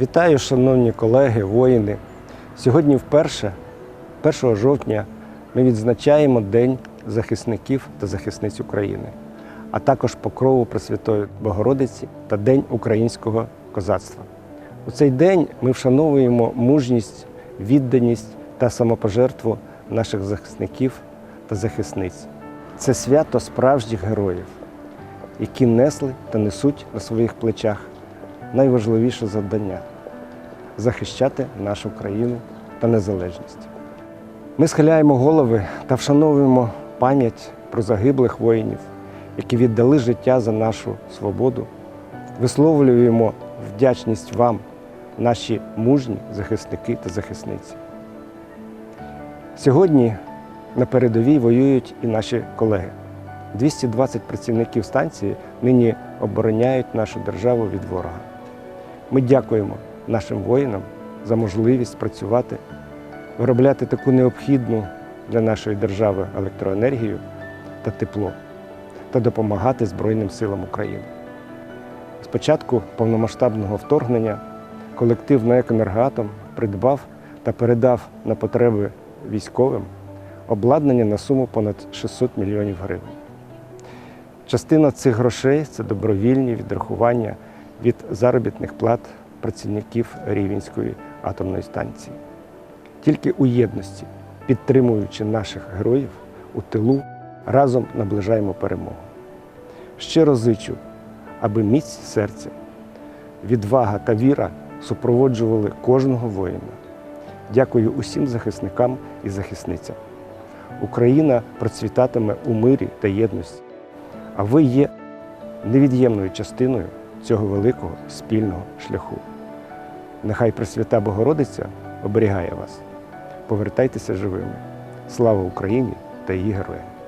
Вітаю, шановні колеги, воїни. Сьогодні вперше, 1 жовтня, ми відзначаємо День захисників та захисниць України, а також покрову Пресвятої Богородиці та День українського козацтва. У цей день ми вшановуємо мужність, відданість та самопожертву наших захисників та захисниць. Це свято справжніх героїв, які несли та несуть на своїх плечах найважливіше завдання захищати нашу країну та незалежність. Ми схиляємо голови та вшановуємо пам'ять про загиблих воїнів, які віддали життя за нашу свободу, висловлюємо вдячність вам, наші мужні захисники та захисниці. Сьогодні на передовій воюють і наші колеги. 220 працівників станції нині обороняють нашу державу від ворога. Ми дякуємо нашим воїнам за можливість працювати, виробляти таку необхідну для нашої держави електроенергію та тепло та допомагати Збройним силам України. З початку повномасштабного вторгнення колектив НАЕК «Енергоатом» придбав та передав на потреби військовим обладнання на суму понад 600 мільйонів гривень. Частина цих грошей це добровільні відрахування від заробітних плат працівників Рівненської атомної станції. Тільки у єдності, підтримуючи наших героїв у тилу, разом наближаємо перемогу. Щиро зичу, аби міць серця, відвага та віра супроводжували кожного воїна. Дякую усім захисникам і захисницям. Україна процвітатиме у мирі та єдності, а ви є невід'ємною частиною цього великого спільного шляху. Нехай Пресвята Богородиця оберігає вас. Повертайтеся живими. Слава Україні та її героям!